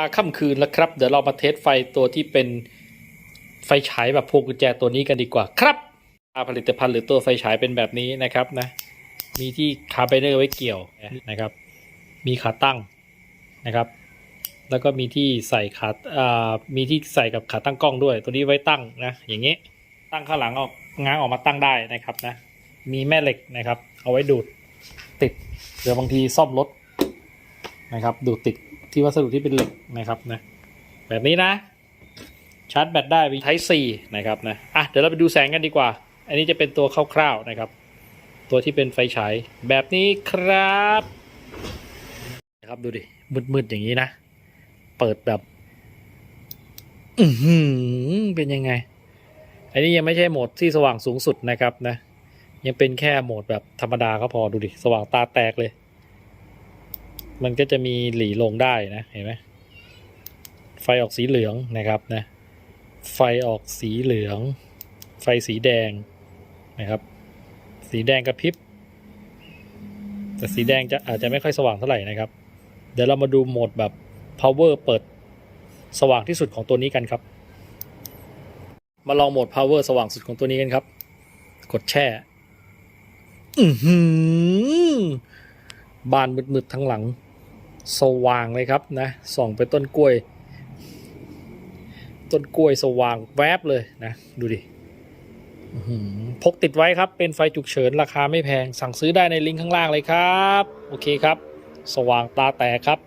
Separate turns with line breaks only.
มาค่ำคืนแล้วครับ เดี๋ยวเรามาเทสไฟตัวที่เป็นไฟฉายแบบพวงกุญแจตัวนี้กันดีกว่าครับผลิตภัณฑ์หรือตัวไฟฉายเป็นแบบนี้นะครับนะ มีที่คาร์บเนอร์ไว้เกี่ยวนะครับ มีขาตั้งนะครับ แล้วก็มีที่ใส่ขาอ่ามีที่ใส่กับขาตั้งกล้องด้วย ตัวนี้ไว้ตั้งนะอย่างนี้ตั้งข้างหลังออกง้างออกมาตั้งได้นะครับนะ มีแม่เหล็กนะครับ เอาไว้ดูดติดเดี๋ยวบางทีซ่อมรถนะครับ ดูดติด ที่วัสดุที่เป็นเหล็กนะครับนะแบบนี้นะชาร์จแบตได้มี Type C นะครับนะอะเดี๋ยวเราไปดูแสงกันดีกว่า อันนี้จะเป็นตัวคร่าวๆนะครับ ตัวที่เป็นไฟฉายแบบนี้ครับนะครับดูดิมืดๆอย่างนี้นะ เปิดแบบอือหือเป็นยังไง อันนี้ยังไม่ใช่โหมดที่สว่างสูงสุดนะครับนะ ยังเป็นแค่โหมดแบบธรรมดาก็พอดูดิสว่างตาแตกเลย มันก็จะมีหลีลงได้นะเห็นไหมไฟออกสีเหลืองนะครับนะไฟออกสีเหลือง ไฟสีแดงนะครับ สีแดงกระพริบแต่สีแดงจะอาจจะไม่ค่อยสว่างเท่าไหร่นะครับ เดี๋ยวเรามาดูโหมดแบบ power เปิดสว่างที่สุดของตัวนี้กันครับ มาลองโหมด power สว่างสุดของตัวนี้กันครับ กดแช่อือหือบานมืดๆทั้งหลัง สว่างเลยครับนะส่องไปต้นกล้วย ต้นกล้วยสว่างแวบเลยนะดูดิพกติดไว้ครับเป็นไฟฉุกเฉินราคาไม่แพง สั่งซื้อได้ในลิงก์ข้างล่างเลยครับ โอเคครับ สว่างตาแตกครับ